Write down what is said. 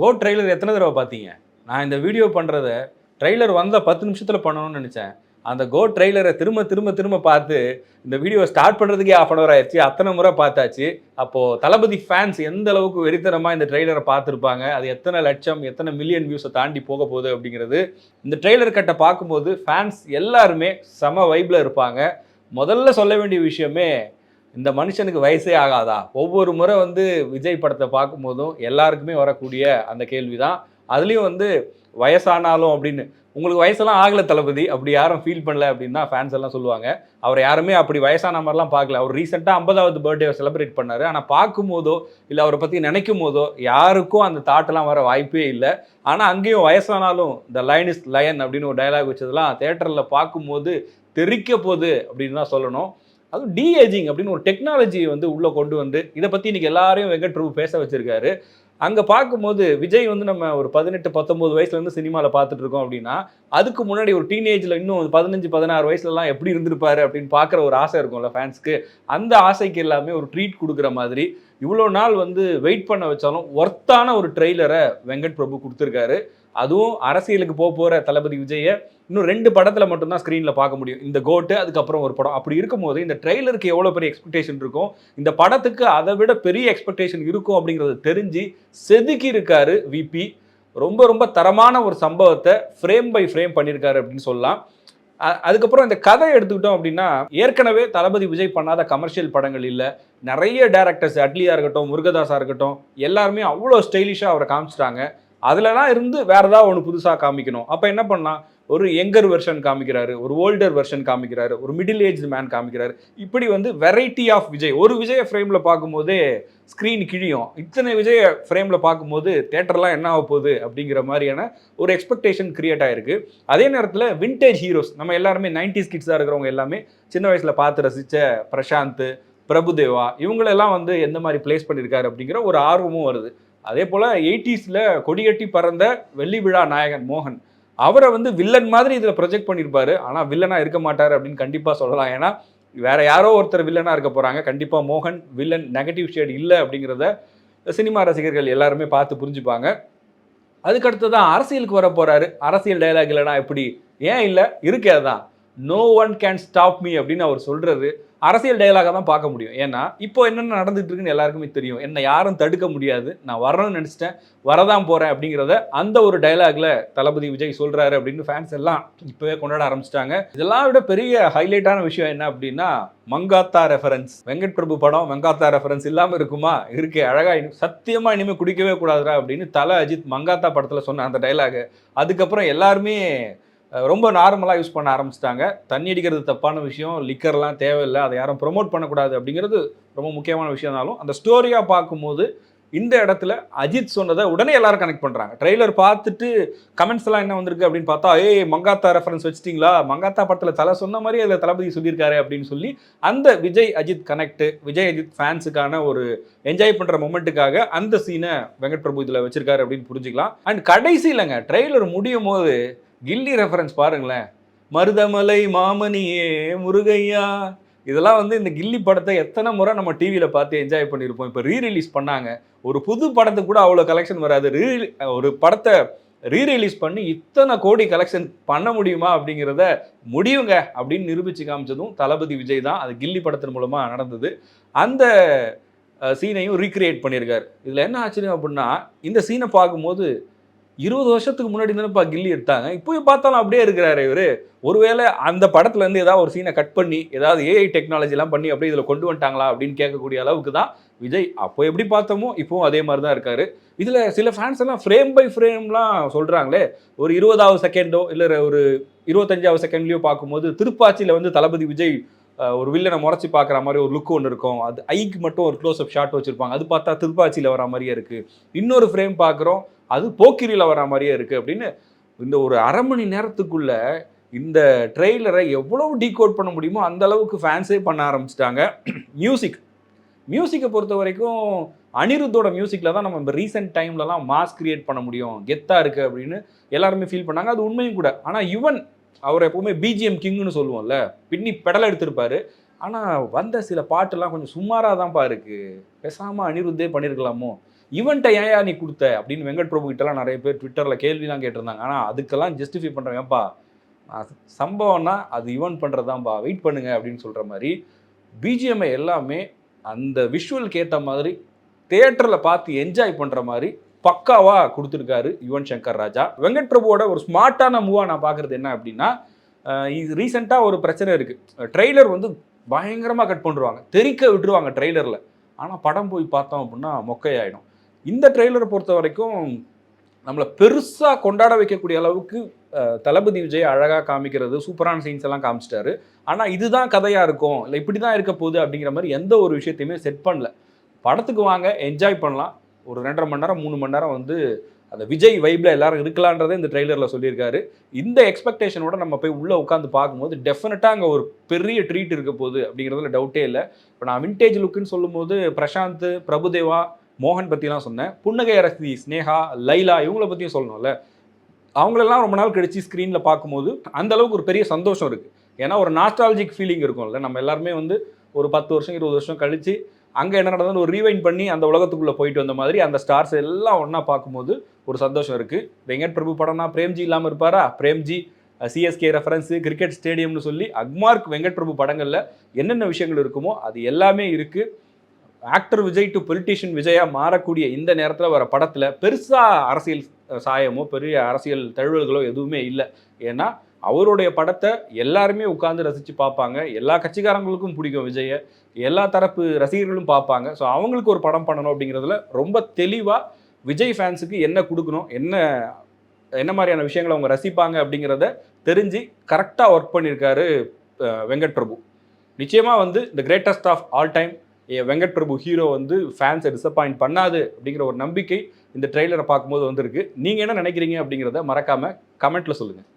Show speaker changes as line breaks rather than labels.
கோ trailer எத்தனை தடவை பார்த்தீங்க? நான் இந்த வீடியோ பண்ணுறத ட்ரெய்லர் வந்த பத்து நிமிஷத்தில் பண்ணணும்னு நினச்சேன். அந்த கோ ட்ரெய்லரை திரும்ப திரும்ப திரும்ப பார்த்து இந்த வீடியோ ஸ்டார்ட் பண்ணுறதுக்கே ஆஃப் அன் அவர் ஆயிடுச்சு. அத்தனை முறை பார்த்தாச்சு. அப்போது தளபதி ஃபேன்ஸ் எந்த அளவுக்கு வெறித்தனமாக இந்த ட்ரெய்லரை பார்த்துருப்பாங்க? அது எத்தனை லட்சம் எத்தனை மில்லியன் வியூஸை தாண்டி போக போகுது அப்படிங்கிறது இந்த ட்ரெய்லர் கட்டை பார்க்கும்போது ஃபேன்ஸ் எல்லாருமே செம வைப்பில் இருப்பாங்க. முதல்ல சொல்ல வேண்டிய விஷயமே இந்த மனுஷனுக்கு வயசே ஆகாதா? ஒவ்வொரு முறை வந்து விஜய் படத்தை பார்க்கும்போதும் எல்லாருக்குமே வரக்கூடிய அந்த கேள்வி தான் அதுலேயும் வந்து வயசானாலும் அப்படின்னு உங்களுக்கு வயசெல்லாம் ஆகலை தளபதி அப்படி யாரும் ஃபீல் பண்ணல அப்படின்னு தான் ஃபேன்ஸ் எல்லாம் சொல்லுவாங்க. அவர் யாருமே அப்படி வயசான மாதிரிலாம் பார்க்கல. அவர் ரீசெண்டாக ஐம்பதாவது பர்த்டே செலிப்ரேட் பண்ணார். ஆனால் பார்க்கும்போதோ இல்லை அவரை பற்றி நினைக்கும் போதோ யாருக்கும் அந்த தாட்டெல்லாம் வர வாய்ப்பே இல்லை. ஆனால் அங்கேயும் வயசானாலும் த லைன் இஸ் லயன் அப்படின்னு ஒரு டயலாக் வச்சதெல்லாம் தேட்டரில் பார்க்கும்போது தெரிக்க போகுது அப்படின்னு தான் சொல்லணும். அதுவும் டிஏஜிங் அப்படின்னு ஒரு டெக்னாலஜி வந்து உள்ளே கொண்டு வந்து இதை பற்றி இன்றைக்கி எல்லாரையும் வெங்கட் பிரபு பேச வச்சுருக்காரு. அங்கே பார்க்கும்போது விஜய் வந்து நம்ம ஒரு பதினெட்டு பத்தொம்போது வயசுலேருந்து சினிமாவில் பார்த்துட்டு இருக்கோம் அப்படின்னா அதுக்கு முன்னாடி ஒரு டீனேஜில் இன்னும் ஒரு பதினஞ்சு பதினாறு வயசுலலாம் எப்படி இருந்திருப்பாரு அப்படின்னு பார்க்குற ஒரு ஆசை இருக்கும்ல ஃபேன்ஸ்க்கு அந்த ஆசைக்கு எல்லாமே ஒரு ட்ரீட் கொடுக்குற மாதிரி இவ்வளோ நாள் வந்து வெயிட் பண்ண வச்சாலும் ஒர்த்தான ஒரு ட்ரெய்லரை வெங்கட் பிரபு கொடுத்துருக்காரு. அதுவும் அரசியலுக்கு போக போகிற தளபதி விஜயை இன்னும் ரெண்டு படத்தில் மட்டும்தான் ஸ்க்ரீனில் பார்க்க முடியும். இந்த கோட்டு அதுக்கப்புறம் ஒரு படம். அப்படி இருக்கும்போது இந்த ட்ரெய்லருக்கு எவ்வளோ பெரிய எக்ஸ்பெக்டேஷன் இருக்கும் இந்த படத்துக்கு அதை விட பெரிய எக்ஸ்பெக்டேஷன் இருக்கும் அப்படிங்கிறத தெரிஞ்சு செதுக்கி இருக்காரு விபி ரொம்ப ரொம்ப தரமான ஒரு சம்பவத்தை ஃப்ரேம் பை ஃப்ரேம் பண்ணியிருக்காரு அப்படின்னு சொல்லலாம். அதுக்கப்புறம் இந்த கதை எடுத்துக்கிட்டோம் அப்படின்னா ஏற்கனவே தளபதி விஜய் பண்ணாத கமர்ஷியல் படங்கள் இல்லை. நிறைய டேரக்டர்ஸ் அட்லியாக இருக்கட்டும் முருகதாஸாக இருக்கட்டும் எல்லாருமே அவ்வளோ ஸ்டைலிஷாக அவரை காமிச்சிட்டாங்க. அதுலலாம் இருந்து வேறு ஏதாவது ஒன்று புதுசாக காமிக்கணும். அப்போ என்ன பண்ணலாம்? ஒரு யங்கர் வெர்ஷன் காமிக்கிறாரு ஒரு ஓல்டர் வெர்ஷன் காமிக்கிறாரு ஒரு மிடில் ஏஜ் மேன் காமிக்கிறாரு. இப்படி வந்து வெரைட்டி ஆஃப் விஜய். ஒரு விஜய ஃப்ரேமில் பார்க்கும்போதே ஸ்க்ரீன் கிழியும். இத்தனை விஜய ஃப்ரேமில் பார்க்கும்போது தேட்டர்லாம் என்ன ஆக போகுது அப்படிங்கிற மாதிரியான ஒரு எக்ஸ்பெக்டேஷன் கிரியேட் ஆயிருக்கு. அதே நேரத்தில் வின்டேஜ் ஹீரோஸ் நம்ம எல்லாருமே நைன்டிஸ் கிட்ஸாக இருக்கிறவங்க எல்லாமே சின்ன வயசில் பார்த்து ரசித்த பிரசாந்த் பிரபுதேவா இவங்களெல்லாம் வந்து எந்த மாதிரி பிளேஸ் பண்ணியிருக்காரு அப்படிங்கிற ஒரு ஆர்வமும் வருது. அதே போல் எயிட்டிஸில் கொடிகட்டி பறந்த வெள்ளி விழா நாயகன் மோகன் அவரை வந்து வில்லன் மாதிரி இதில் ப்ரொஜெக்ட் பண்ணியிருப்பாரு. ஆனால் வில்லனாக இருக்க மாட்டார் அப்படின்னு கண்டிப்பாக சொல்லலாம். ஏன்னா வேற யாரோ ஒருத்தர் வில்லனாக இருக்க போகிறாங்க கண்டிப்பாக மோகன் வில்லன் நெகட்டிவ் ஷேட் இல்லை அப்படிங்கிறத சினிமா ரசிகர்கள் எல்லாருமே பார்த்து புரிஞ்சுப்பாங்க. அதுக்கடுத்து தான் அரசியலுக்கு வர போகிறாரு அரசியல் டைலாக் இல்லைனா எப்படி? ஏன் இல்லை? இருக்கே அதான். No one can stop me அப்படின்னு அவர் சொல்கிறது அரசியல் டயலாக தான் பார்க்க முடியும். ஏன்னா இப்போ என்னென்ன நடந்துட்டு இருக்குன்னு எல்லாருக்குமே தெரியும். என்னை யாரும் தடுக்க முடியாது. நான் வரணும்னு நினச்சிட்டேன். வரதான் போறேன் அப்படிங்கிறத அந்த ஒரு டயலாக்ல தளபதி விஜய் சொல்றாரு அப்படின்னு ஃபேன்ஸ் எல்லாம் இப்போவே கொண்டாட ஆரம்பிச்சிட்டாங்க. இதெல்லாம் விட பெரிய ஹைலைட்டான விஷயம் என்ன அப்படின்னா மங்காத்தா ரெஃபரன்ஸ் வெங்கட் பிரபு படம் மங்காத்தா ரெஃபரன்ஸ் இல்லாமல் இருக்குமா? இருக்கே அழகா இனி சத்தியமா இனிமேல் குடிக்கவே கூடாதுடா அப்படின்னு தல அஜித் மங்காத்தா படத்தில் சொன்ன அந்த டைலாக் அதுக்கப்புறம் எல்லாருமே ரொம்ப நார்மலாக யூஸ் பண்ண ஆரம்பிச்சிட்டாங்க. தண்ணி அடிக்கிறது தப்பான விஷயம். லிக்கர்லாம் தேவையில்லை. அதை யாரும் ப்ரொமோட் பண்ணக்கூடாது அப்படிங்கிறது ரொம்ப முக்கியமான விஷயம்னாலும் அந்த ஸ்டோரியாக பார்க்கும்போது இந்த இடத்துல அஜித் சொன்னதை உடனே எல்லாரும் கனெக்ட் பண்ணுறாங்க ட்ரெய்லர் பார்த்துட்டு கமெண்ட்ஸ் எல்லாம் என்ன வந்திருக்கு அப்படின்னு பார்த்தா ஏய் மங்காத்தா ரெஃபரன்ஸ் வச்சிட்டிங்களா? மங்காத்தா படத்தில் தலை சொன்ன மாதிரி அதில் தளபதி சொல்லியிருக்காரு அப்படின்னு சொல்லி அந்த விஜய் அஜித் கனெக்ட் விஜய் அஜித் ஃபேன்ஸுக்கான ஒரு என்ஜாய் பண்ணுற மொமெண்ட்டுக்காக அந்த சீனை வெங்கட் பிரபு இதில் வச்சிருக்காரு அப்படின்னு புரிஞ்சுக்கலாம். அண்ட் கடைசியிலங்க ட்ரெய்லர் முடியும் போது கில்லி ரெஃபரன்ஸ் பாருங்களேன். மருதமலை மாமணியே முருகையா. இதெல்லாம் வந்து இந்த கில்லி படத்தை எத்தனை முறை நம்ம டிவியில் பார்த்து என்ஜாய் பண்ணியிருப்போம். இப்போ ரீ ரிலீஸ் பண்ணாங்க. ஒரு புது படத்துக்கு கூட அவ்வளோ கலெக்ஷன் வராது. ரீ ஒரு படத்தை ரீ ரிலீஸ் பண்ணி இத்தனை கோடி கலெக்ஷன் பண்ண முடியுமா அப்படிங்கிறத முடியுங்க அப்படின்னு நிரூபித்து காமிச்சதும் தளபதி விஜய் தான். அது கில்லி படத்தின் மூலமாக நடந்தது. அந்த சீனையும் ரீக்ரியேட் பண்ணியிருக்காரு. இதில் என்ன ஆச்சரியம் அப்படின்னா இந்த சீனை பார்க்கும்போது இருபது வருஷத்துக்கு முன்னாடி தானேப்பா கில்லி எடுத்தாங்க. இப்போயும் பார்த்தாலும் அப்படியே இருக்கிறாரு இவர். ஒருவேளை அந்த படத்துல இருந்து ஏதாவது ஒரு சீனை கட் பண்ணி ஏதாவது ஏஐ டெக்னாலஜிலாம் பண்ணி அப்படியே இதில் கொண்டு வந்துட்டாங்களா அப்படின்னு கேட்கக்கூடிய அளவுக்கு தான் விஜய் அப்போ எப்படி பார்த்தோமோ இப்போவும் அதே மாதிரி தான் இருக்காரு. இதில் சில ஃபேன்ஸ் எல்லாம் ஃப்ரேம் பை ஃப்ரேம்லாம் சொல்கிறாங்களே ஒரு இருபதாவது செகண்டோ இல்லை ஒரு இருபத்தஞ்சாவது செகண்ட்லேயோ பார்க்கும்போது திருப்பாச்சியில் வந்து தளபதி விஜய் ஒரு வில்லனை முறைச்சி பார்க்குற மாதிரி ஒரு லுக் ஒன்று இருக்கும். அது ஐக்கு மட்டும் ஒரு க்ளோஸ் அப் ஷாட் வச்சுருப்பாங்க. அது பார்த்தா திருப்பாச்சியில் வர மாதிரியே இருக்குது இன்னொரு ஃப்ரேம் பார்க்குறோம். அது போக்கிரியில் வர மாதிரியே இருக்குது அப்படின்னு இந்த ஒரு அரை மணி நேரத்துக்குள்ள இந்த ட்ரெய்லரை எவ்வளவு டீகோட் பண்ண முடியுமோ அந்த அளவுக்கு ஃபேன்ஸே பண்ண ஆரம்பிச்சிட்டாங்க. மியூசிக் மியூசிக்கை பொறுத்த வரைக்கும் அனிருத்தோட மியூசிக்கில் தான் நம்ம ரீசெண்ட் டைம்லலாம் மாஸ் கிரியேட் பண்ண முடியும். கெத்தாக இருக்குது அப்படின்னு எல்லாருமே ஃபீல் பண்ணாங்க. அது உண்மையும் கூட. ஆனால் யுவன் அவர் எப்பவுமே பிஜிஎம் கிங்னு சொல்லுவோம்ல பின்னி பெடல் எடுத்திருப்பாரு. ஆனால் வந்த சில பாட்டெல்லாம் கொஞ்சம் சுமாராக தான்ப்பா இருக்குது பேசாமல் அனிருத்தே பண்ணியிருக்கலாமோ இவன்ட்ட ஏன் நீ கொடுத்த? அப்படின்னு வெங்கட் பிரபு கிட்டலாம் நிறைய பேர் ட்விட்டரில் கேள்விலாம் கேட்டிருந்தாங்க. ஆனால் அதுக்கெல்லாம் ஜஸ்டிஃபை பண்ணுறேன்ப்பா சம்பவம்னா அது இவன் பண்ணுறதாம்பா வெயிட் பண்ணுங்க அப்படின்னு சொல்கிற மாதிரி பிஜிஎம்ஐ எல்லாமே அந்த விஷுவலுக்கு ஏற்ற மாதிரி தேட்டரில் பார்த்து என்ஜாய் பண்ணுற மாதிரி பக்காவாக கொடுத்துருக்காரு யுவன் சங்கர் ராஜா. வெங்கட் பிரபுவோட ஒரு ஸ்மார்ட்டான மூவாக நான் பார்க்குறது என்ன அப்படின்னா இது ரீசெண்டாக ஒரு பிரச்சனை இருக்குது ட்ரெய்லர் வந்து பயங்கரமாக கட் பண்ணிருவாங்க தெறிக்க விட்டுருவாங்க ட்ரெய்லரில் ஆனால் படம் போய் பார்த்தோம் அப்படின்னா மொக்கையாயிடும். இந்த ட்ரெய்லரை பொறுத்த வரைக்கும் நம்மளை பெருசாக கொண்டாட வைக்கக்கூடிய அளவுக்கு தளபதி விஜய் அழகாக காமிக்கிறது சூப்பரான சீன்ஸ் எல்லாம் காமிச்சிட்டாரு. ஆனால் இதுதான் கதையாக இருக்கும். இல்லை இப்படி தான் இருக்க போகுது அப்படிங்கிற மாதிரி எந்த ஒரு விஷயத்தையுமே செட் பண்ணல. படத்துக்கு வாங்க என்ஜாய் பண்ணலாம். ஒரு ரெண்டரை மணி நேரம் மூணு மணி நேரம் வந்து அந்த விஜய் வைப்பில் எல்லாரும் இருக்கலான்றதை இந்த ட்ரெய்லரில் சொல்லியிருக்காரு. இந்த எக்ஸ்பெக்டேஷனோட நம்ம போய் உள்ளே உட்காந்து பார்க்கும்போது டெஃபினட்டாக அங்கே ஒரு பெரிய ட்ரீட் இருக்க போகுது அப்படிங்கிறதுல டவுட்டே இல்லை. இப்போ நான் வின்டேஜ் லுக்குன்னு சொல்லும்போது பிரசாந்த் பிரபுதேவா மோகன் பற்றிலாம் சொன்னேன். புன்னகை அரசி ஸ்னேகா லைலா இவங்கள பற்றியும் சொல்லணும்ல. அவங்களெல்லாம் ரொம்ப நாள் கழிச்சு ஸ்க்ரீனில் பார்க்கும்போது அந்த அளவுக்கு ஒரு பெரிய சந்தோஷம் இருக்குது ஏன்னா ஒரு நாஸ்டாலஜிக் ஃபீலிங் இருக்கும்ல. நம்ம எல்லாருமே வந்து ஒரு பத்து வருஷம் இருபது வருஷம் கழித்து அங்கே என்ன நடந்ததுன்னு ஒரு ரீவைண்ட் பண்ணி அந்த உலகத்துக்குள்ளே போயிட்டு வந்த மாதிரி அந்த ஸ்டார்ஸ் எல்லாம் ஒன்றா பார்க்கும்போது ஒரு சந்தோஷம் இருக்குது வெங்கட் பிரபு படம்னா பிரேம்ஜி இல்லாமல் இருப்பாரா? பிரேம்ஜி சிஎஸ்கே ரெஃபரன்ஸு கிரிக்கெட் ஸ்டேடியம்னு சொல்லி அக்மார்க் வெங்கட் பிரபு படங்களில் என்னென்ன விஷயங்கள் இருக்குமோ அது எல்லாமே இருக்குது ஆக்டர் விஜய் டு பொலிட்டீஷியன் விஜயா மாறக்கூடிய இந்த நேரத்தில் வர படத்தில் பெருசாக அரசியல் சாயமோ பெரிய அரசியல் தழுவல்களோ எதுவுமே இல்லை. ஏன்னா அவருடைய படத்தை எல்லாருமே உட்காந்து ரசித்து பார்ப்பாங்க. எல்லா கட்சிக்காரங்களுக்கும் பிடிக்கும் விஜயை. எல்லா தரப்பு ரசிகர்களும் பார்ப்பாங்க. ஸோ அவங்களுக்கு ஒரு படம் பண்ணணும் அப்படிங்கிறதுல ரொம்ப தெளிவாக விஜய் ஃபேன்ஸுக்கு என்ன கொடுக்கணும் என்ன என்ன மாதிரியான விஷயங்களை அவங்க ரசிப்பாங்க அப்படிங்கிறத தெரிஞ்சு கரெக்டாக ஒர்க் பண்ணியிருக்காரு வெங்கட் பிரபு நிச்சயமாக வந்து the greatest of all time Venkat Prabhu hero வந்து ஃபேன்ஸை டிசப்பாயிண்ட் பண்ணாது அப்படிங்கிற ஒரு நம்பிக்கை இந்த ட்ரெய்லரை பார்க்கும்போது வந்திருக்கு. நீங்கள் என்ன நினைக்கிறீங்க அப்படிங்கிறத மறக்காமல் கமெண்ட்டில் சொல்லுங்கள்